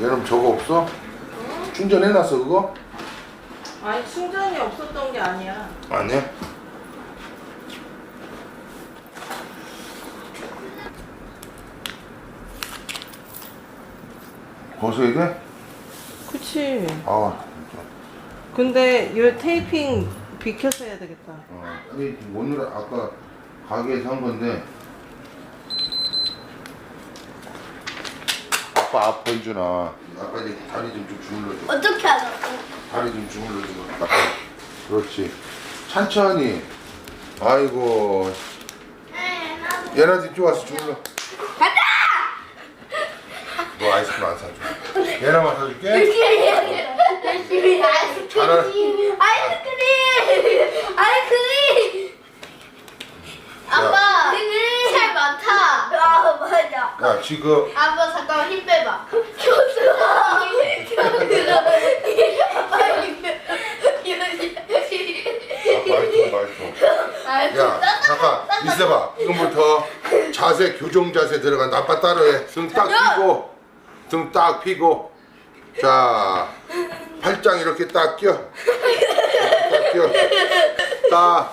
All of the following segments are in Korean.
얘는 저거 없어? 충전해놨어 그거? 아니 충전이 없었던 게 아니야. 아니야. 벗어야 돼? 그치. 아 진짜. 근데 이 테이핑 비켜서 해야 되겠다. 어, 아니 오늘 아까 가게에서 한 건데 아빠 아파 이준아 아빠 이제 다리 좀, 좀 주물러줘. 어떻게 하죠? 다리 좀 주물러줘 아빠 그렇지. 천천히. 아이고. 얘나도 이쪽 와서 주물러. 가자! 너 아이스크림 안 사줘. 얘나만 사줄게. 열심히 아이스크림 아이스크림! 아이스크림! 아빠 살 많다 아 맞아 야 지금 아빠 잠깐만 힘 빼봐. 겨들어 겨들어 아빠 힘 빼- 아, 말통 말통 야 잠깐 있어봐. 지금부터 자세 교정 자세 들어간다. 아빠 따라해. 등 딱 펴고 등 딱 펴고. 자 팔짱 이렇게 딱 껴. 딱 껴. 딱.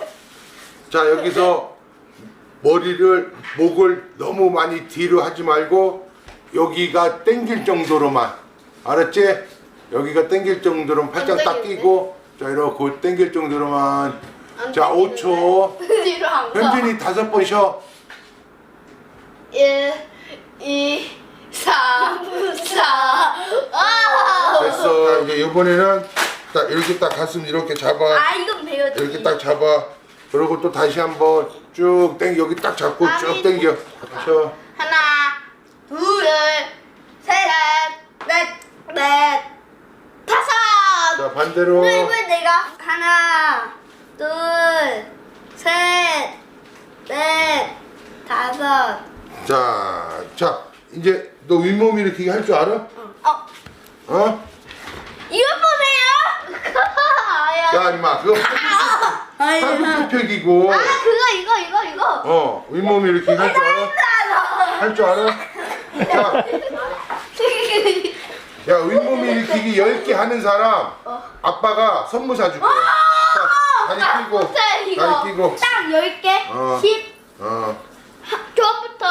자 여기서 머리를 목을 너무 많이 뒤로 하지 말고 여기가 당길 정도로만. 알았지? 여기가 당길 정도로만 팔짱 딱? 끼고. 자 이렇게 당길 정도로만. 자 5초. 뒤로 안 가. 현준이 다섯 번 쉬어. 1 2 3 4 아! 됐어. 자, 이제 이번에는 딱 이렇게 딱 가슴 이렇게 잡아. 아 이건 배워지 이렇게 딱 잡아 그리고 또 다시 한번 쭉 당겨 여기 딱 잡고 쭉. 당겨. 쉬어 하나 둘셋넷넷 다섯. 자 반대로. 왜 내가? 하나 둘셋넷 다섯. 자, 자 이제 너 윗몸 일으키기 할 줄 알아? 어. 어? 이거 보세요. 야 임마 그거 팔굽혀펴기고 아 그거 이거 이거 이거. 어 윗몸 일으키기 할줄 알아? 할줄 알아? 야, 야 윗몸 일으키기 10개 하는 사람 아빠가 선물 사줄게. 자, 다리 못해 이거 다리 펴고. 딱 10개? 어. 10 어, 처음부터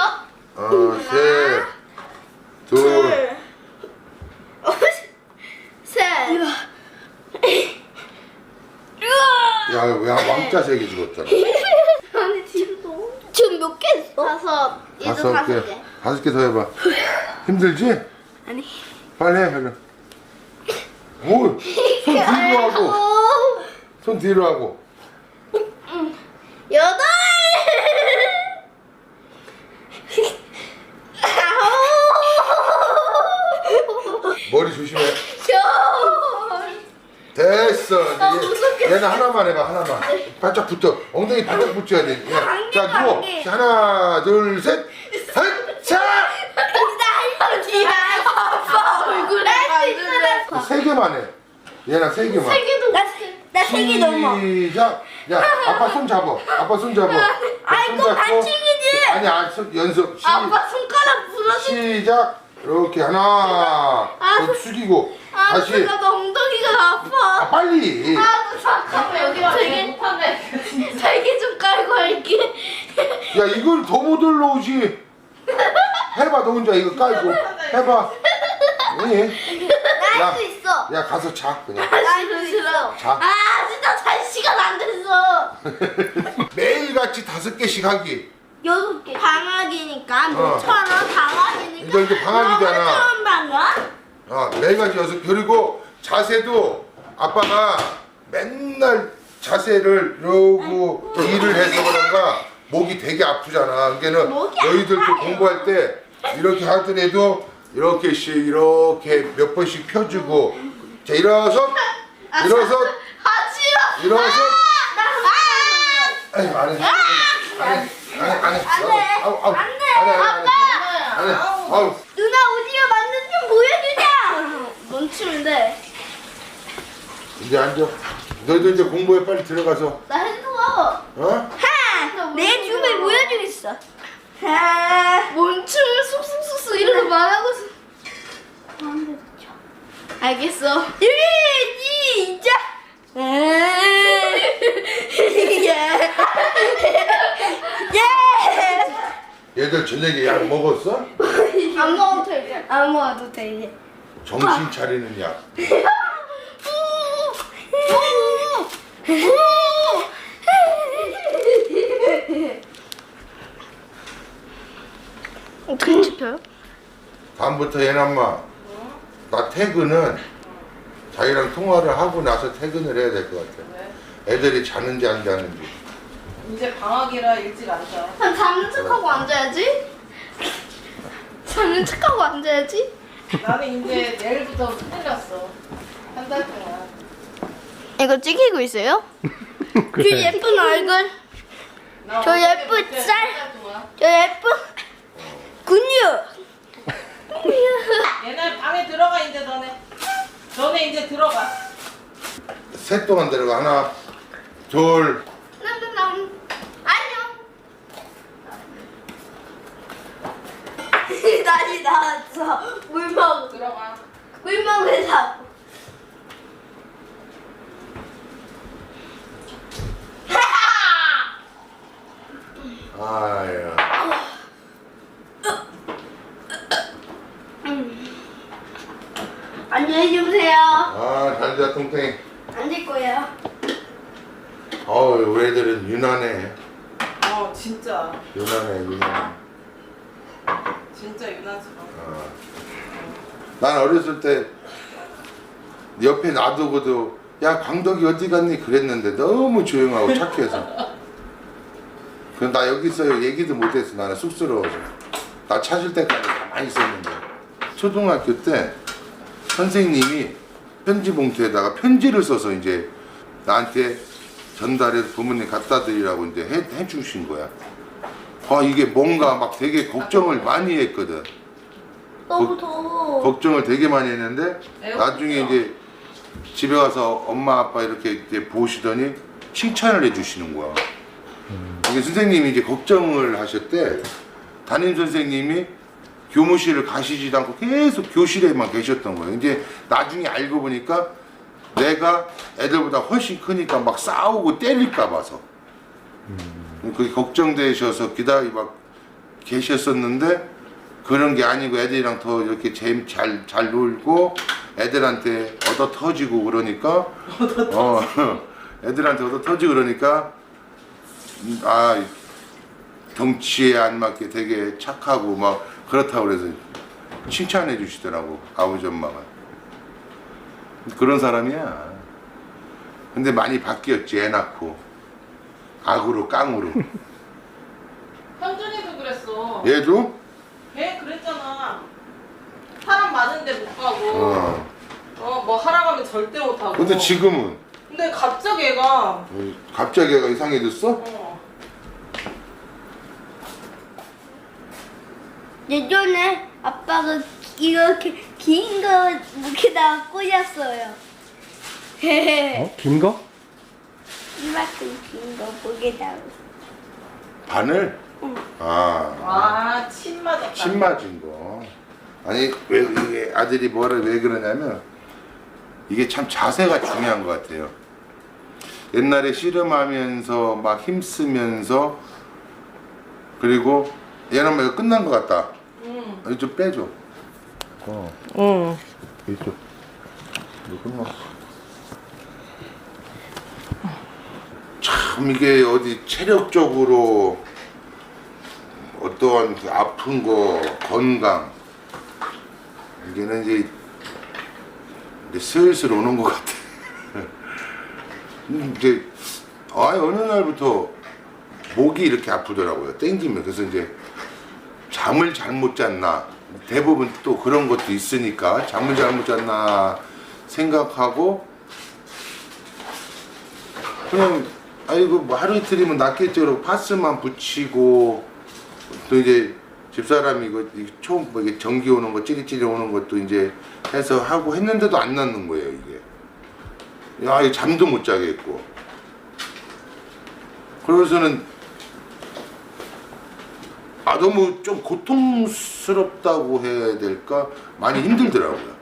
어, 셋, 둘, 셋 야, 왜 죽었잖아. 아니 지금 너무 지금 몇 개 했어? 다섯 이제 다섯 개, 개 다섯 개 더 해봐. 힘들지? 아니 빨리 해, 빨리. 오, 손 뒤로 하고, 손 뒤로 하고. 여덟 아홉 머리 조심해. 열 됐어. 아, 이제 무섭겠어. 얘는 하나만 해봐, 하나만. 바짝 붙어. 엉덩이 바짝 붙여야 돼. 야, 한 자, 개, 누워. 자, 하나, 둘, 셋. 셋, 자! 나이야 아빠 얼굴에 세 개만 해. 얘랑 세 개만. 개도 나세 개 넘어 시작. 야, 아빠 손 잡아. 아빠 손 잡아. 자, 아, 잡고. 반칙이지. 아니, 아니, 손 연습. 시, 아빠 손가락 부러지 시작. 이렇게 하나. 아, 더 숙이고. 아 다시. 나 엉덩이가 아, 빨리. 아 잠깐만 여기 되게 되게 좀 깔고 할게 야, 이걸 더못 올라오지. 해봐, 너 혼자 이거 깔고. 해봐. 예. 야, 할수 있어 야, 가서 자, 그냥. 할수 있어 자. 아 진짜 잘 시간 안 됐어 매일 같이 다섯 개씩 하기. 여섯 개 방학이니까 어. 너처럼 방학이니까 이거 이제 방학이잖아. 너처럼 방학 아, 매일 같이 여섯 그리고 자세도 아빠가 맨날 자세를 이러고 일을 해서 그런가 목이 되게 아프잖아. 그러니까는 목이 너희들도 아파요. 공부할 때 이렇게 하더라도 이렇게씩 이렇게 몇 번씩 펴주고 자 일어서 일어서 하지마 일어서 아! 아니 안해 안해 안해 안해 돼. 아우 아우 안 돼. 안해 안해 아빠! 안해 아우 누나 오디오 맞는 좀 보여주자 멈추면 돼 이제 앉아 너희들 이제 공부에 빨리 들어가서 나 핸드폰 어? 하! 내 춤을 보여주겠어. 하! 뭔 춤을 쑥쑥쑥쑥 이렇게 말하고서. 안 돼. 알겠어. 예, 진짜. 예. 예. 얘들 저녁에 약 먹었어? 안 먹어도 돼. 안 먹어도 돼 이제. 정신 차리는 약. 어떻게 찍혀요? 다음부터 얘남마 나 퇴근은 자기랑 통화를 하고 나서 퇴근을 해야 될 것 같아. 왜? 애들이 자는지 안 자는지. 이제 방학이라 일찍 안 자. 한 자는 척하고 앉아야지. 자는 척하고 앉아야지. 나는 이제 내일부터 큰일 났어. 한 달 동안. 이거 찍히고 있어요? 그 예쁜 얼굴, 나저 예쁜 동안. 저 예쁜 근육. 얘네 방에 들어가 이제 너네. 너네 이제 들어가. 셋 동안 들어가 하나, 둘, 남남남 안녕. 다시 나왔어. 물 먹, 들어가. 물 먹으자. 아야. 안녕히 주무세요. 아, 잘자 뚱땡이. 앉을 거예요. 어우, 우리 애들은 유난해. 어 진짜 유난해, 유난해. 진짜 유난스러워. 어. 난 어렸을 때 옆에 놔두고도 야 광덕이 어디 갔니 그랬는데 너무 조용하고 착해서 그럼 나 여기 있어요 얘기도 못했어 나는 쑥스러워서 나 찾을 때까지 가만히 있었는데 초등학교 때 선생님이 편지 봉투에다가 편지를 써서 이제 나한테 전달해서 부모님 갖다 드리라고 이제 해, 해주신 거야 아 이게 뭔가 막 되게 걱정을 많이 했거든 너무 더워. 걱정을 되게 많이 했는데? 나중에 이제 집에 가서 엄마 아빠 이렇게 이제 보시더니 칭찬을 해주시는 거야. 이게 선생님이 이제 걱정을 하셨대. 담임 선생님이 교무실을 가시지도 않고 계속 교실에만 계셨던 거예요. 이제 나중에 알고 보니까 내가 애들보다 훨씬 크니까 막 싸우고 때릴까 봐서. 그게 걱정되셔서 기다리 막 계셨었는데 그런 게 아니고 애들이랑 더 이렇게 잘잘 잘 놀고 애들한테 얻어 터지고 그러니까 어 애들한테 얻어 터지고 그러니까 음, 아 덩치에 안 맞게 되게 착하고 막 그렇다고 그래서 칭찬해 주시더라고 아버지 엄마가 그런 사람이야 근데 많이 바뀌었지 애 낳고 악으로 깡으로 현준이도 그랬어. 얘도 걔 그랬잖아. 사람 많은데 못 가고. 어 어 뭐 하라고 하면 절대 못 하고. 근데 지금은 근데 갑자기 애가 어, 갑자기 애가 이상해졌어? 어. 예전에 아빠가 이렇게 긴 거 목에다 꽂았어요. 어? 긴 거? 이만큼 긴 거 목에다. 바늘? 아, 아, 침 맞았다. 침 맞은 거. 아니 왜 이게 아들이 뭐를 왜 그러냐면 이게 참 자세가 중요한 것 같아요. 옛날에 씨름하면서 막 힘쓰면서 그리고 얘는 뭐 이거 끝난 것 같다. 응. 이거 좀 빼줘. 어, 응. 이쪽. 이거 끝났어. 참 이게 어디 체력적으로 어떠한 그 아픈 거 건강 이게는 이제, 이제 슬슬 오는 것 같아. 음, 이제 아 어느 날부터 목이 이렇게 아프더라고요. 땡기면 그래서 이제 잠을 잘 못 잤나. 대부분 또 그런 것도 있으니까 잠을 잘 못 잤나 생각하고. 그냥 아이고 뭐 하루 이틀이면 낫겠죠. 파스만 붙이고 또 이제 집사람이 이거 이거 처음 뭐 이게 전기 오는 거 찌릿찌릿 오는 것도 이제 해서 하고 했는데도 안 낫는 거예요 이게. 야 이거 잠도 못 자겠고. 그러고서는 아 너무 좀 고통스럽다고 해야 될까 많이 힘들더라고요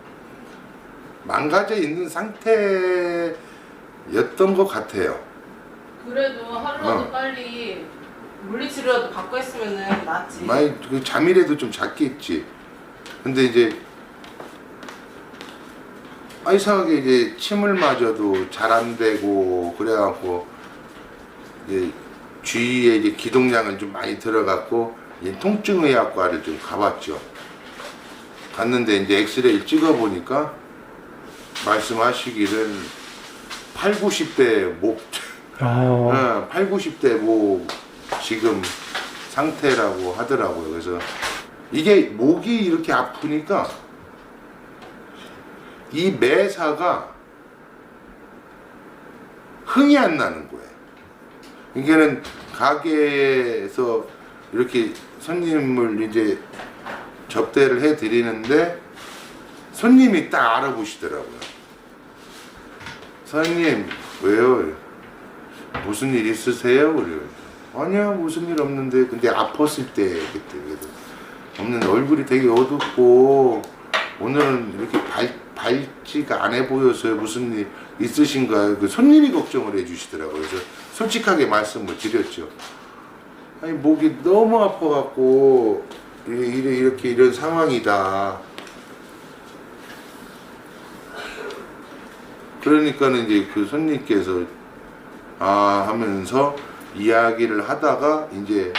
망가져 있는 상태였던 것 같아요. 그래도 하루라도 어. 빨리 물리치료라도 받고 했으면은 낫지. 많이 그 잠이라도 좀 잤겠지. 근데 이제 아 이상하게 이제 침을 맞아도 잘 안 되고 그래갖고 이제 주위에 이제 기동량을 좀 많이 들어갔고 통증의학과를 좀 가봤죠. 갔는데 이제 엑스레이를 찍어보니까 말씀하시기를 8, 90대 목 아, 어, 8, 90대 뭐 지금 상태라고 하더라고요. 그래서 이게 목이 이렇게 아프니까 이 매사가 흥이 안 나는 거예요. 이게는 가게에서 이렇게 손님을 이제 접대를 해 드리는데 손님이 딱 알아보시더라고요. 사장님 왜요? 무슨 일 있으세요? 그래요. 아니야 무슨 일 없는데 근데 아팠을 때 그때 그래도 없는데 얼굴이 되게 어둡고 오늘은 이렇게 밝, 밝지가 않아 보여서요 무슨 일 있으신가요? 그 손님이 걱정을 해주시더라고요. 그래서 솔직하게 말씀을 드렸죠. 아니 목이 너무 아파갖고 이래, 이렇게 이런 상황이다. 그러니까는 이제 그 손님께서 아 하면서 이야기를 하다가 이제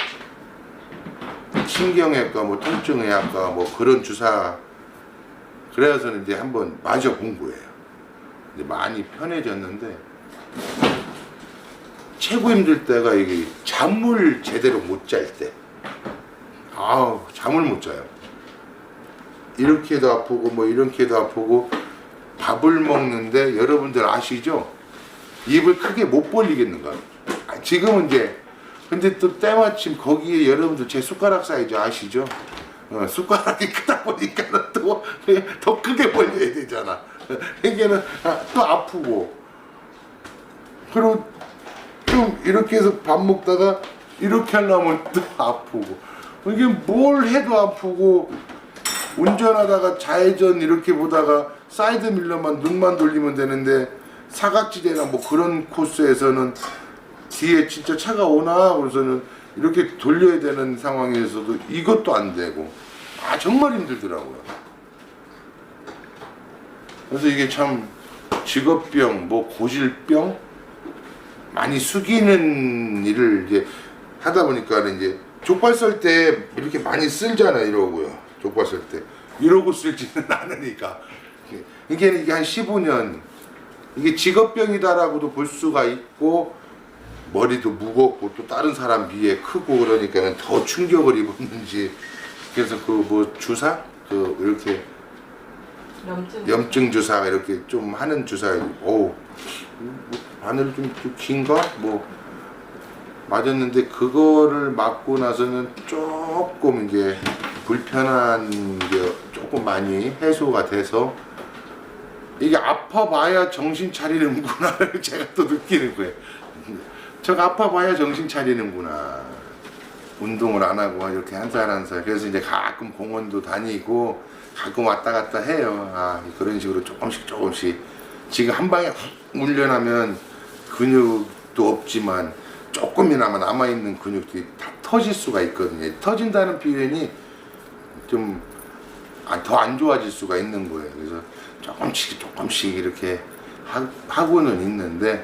신경외과 뭐 통증의학과 뭐 그런 주사 그래서는 이제 한번 맞아 본 거예요. 많이 편해졌는데 최고 힘들 때가 이게 잠을 제대로 못 잘 때. 아우 잠을 못 자요. 이렇게도 아프고 뭐 이렇게도 아프고 밥을 먹는데 여러분들 아시죠? 입을 크게 못 벌리겠는가? 아, 지금은 이제 근데 또 때마침 거기에 여러분들 제 숟가락 사이즈 아시죠? 어, 숟가락이 크다 보니까 또 더 크게 벌려야 되잖아. 이게는 아, 또 아프고 그리고 좀 이렇게 해서 밥 먹다가 이렇게 하려면 또 아프고 이게 뭘 해도 아프고 운전하다가 좌회전 이렇게 보다가 사이드 밀러만 눈만 돌리면 되는데 사각지대나 뭐 그런 코스에서는 뒤에 진짜 차가 오나 그래서는 이렇게 돌려야 되는 상황에서도 이것도 안 되고 아 정말 힘들더라고요. 그래서 이게 참 직업병 뭐 고질병 많이 숙이는 일을 이제 하다 보니까 이제 족발 썰 때 이렇게 많이 쓸잖아 이러고요. 족발 썰 때. 이러고 쓸지는 않으니까. 이게 이게 한 15년. 이게 직업병이다라고도 볼 수가 있고 머리도 무겁고 또 다른 사람 비해 크고 그러니까는 더 충격을 입었는지. 그래서 그 뭐 주사? 그 이렇게 염증. 염증 주사 이렇게 좀 하는 주사 어우 뭐 바늘 좀 긴가 뭐 맞았는데 그거를 맞고 나서는 조금 이제 불편한 게 조금 많이 해소가 돼서 이게 아파봐야 정신 차리는구나를 제가 또 느끼는 거예요. 저가 아파봐야 정신 차리는구나. 운동을 안 하고 이렇게 한 살 한 살. 그래서 이제 가끔 공원도 다니고 가끔 왔다 갔다 해요. 아 그런 식으로 조금씩 조금씩 지금 한 방에 확 훈련하면 근육도 없지만 조금이나마 남아 있는 근육들이 다 터질 수가 있거든요. 터진다는 표현이 좀 더 안 좋아질 수가 있는 거예요. 그래서 조금씩 조금씩 이렇게 하, 하고는 있는데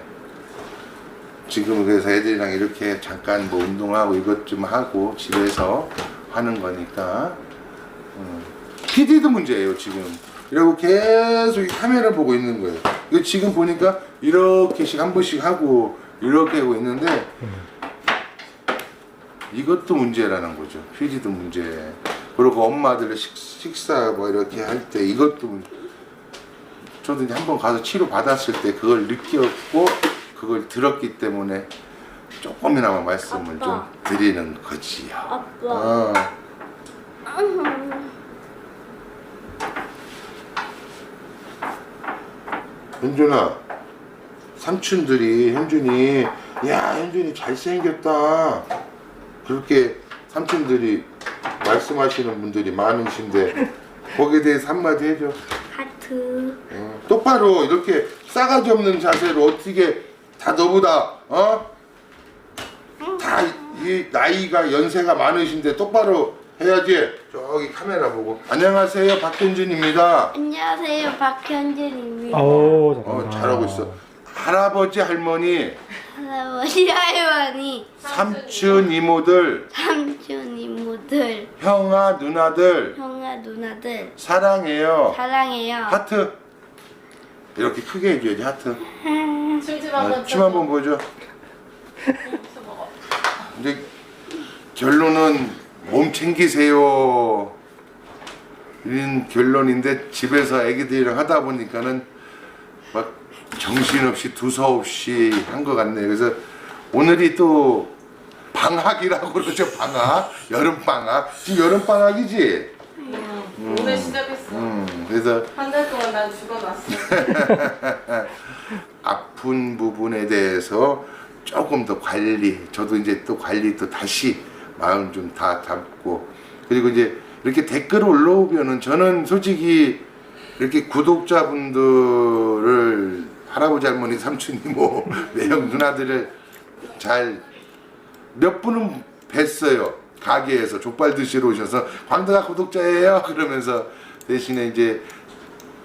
지금 그래서 애들이랑 이렇게 잠깐 뭐 운동하고 이것 좀 하고 집에서 하는 거니까 PD도 문제예요 지금 이러고 계속 이 카메라 보고 있는 거예요 이거 지금 보니까 이렇게씩 한 번씩 하고 이렇게 하고 있는데 이것도 문제라는 거죠 PD도 문제 그리고 엄마들 식, 식사 뭐 이렇게 할 때 이것도 문제 저도 이제 한번 가서 치료 받았을 때 그걸 느꼈고 그걸 들었기 때문에 조금이나마 말씀을 좀 아빠. 드리는 거지요. 아빠. 어. 현준아, 삼촌들이 현준이 야 현준이 잘생겼다 그렇게 삼촌들이 말씀하시는 분들이 많으신데 거기에 대해서 한마디 해줘. 하트. 어. 똑바로 이렇게 싸가지 없는 자세로 어떻게 다 너보다 어? 다 이 나이가 연세가 많으신데 똑바로 해야지. 저기 카메라 보고. 안녕하세요 박현준입니다. 안녕하세요 박현진입니다. 오, 어 잘한다. 잘하고 있어. 할아버지 할머니 할아버지 할머니 삼촌 이모들 삼촌 이모들 형아 누나들 형아 누나들 사랑해요. 사랑해요. 하트 이렇게 크게 해줘야지 하트. 춤좀 아, 한번 춤 한번 보죠. 이제 결론은 몸 챙기세요. 이런 결론인데 집에서 애기들이랑 하다 보니까는 막 정신없이 두서없이 한 것 같네요. 그래서 오늘이 또 방학이라고 그러죠. 방학, 여름 방학. 지금 여름 방학이지. 오늘 시작했어. 음, 그래서 한 달 동안 난 죽어놨어. 아픈 부분에 대해서 조금 더 관리, 저도 이제 또 관리 또 다시 마음 좀 다 잡고. 그리고 이제 이렇게 댓글 올라오면은 저는 솔직히 이렇게 구독자분들을 할아버지 할머니 삼촌 이모 매형 누나들을 잘 몇 분은 뵀어요. 가게에서 족발 드시러 오셔서 광대가 구독자예요. 그러면서 대신에 이제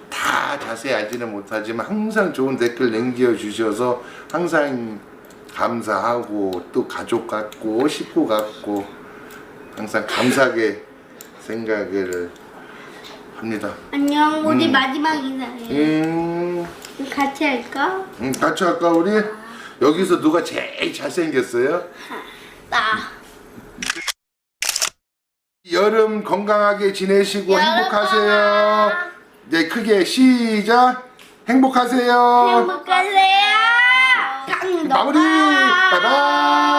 다 자세히 알지는 못하지만 항상 좋은 댓글 남겨 주셔서 항상 감사하고 또 가족 같고 식구 같고 항상 감사하게 생각을 합니다. 안녕 우리 음. 마지막 인사해. 음, 같이 할까? 음, 같이 할까 우리? 여기서 누가 제일 잘생겼어요? 나. 여름 건강하게 지내시고 여름 행복하세요. 건강. 네, 크게 시작. 행복하세요. 행복하세요. 강도. 마무리. 바이바이.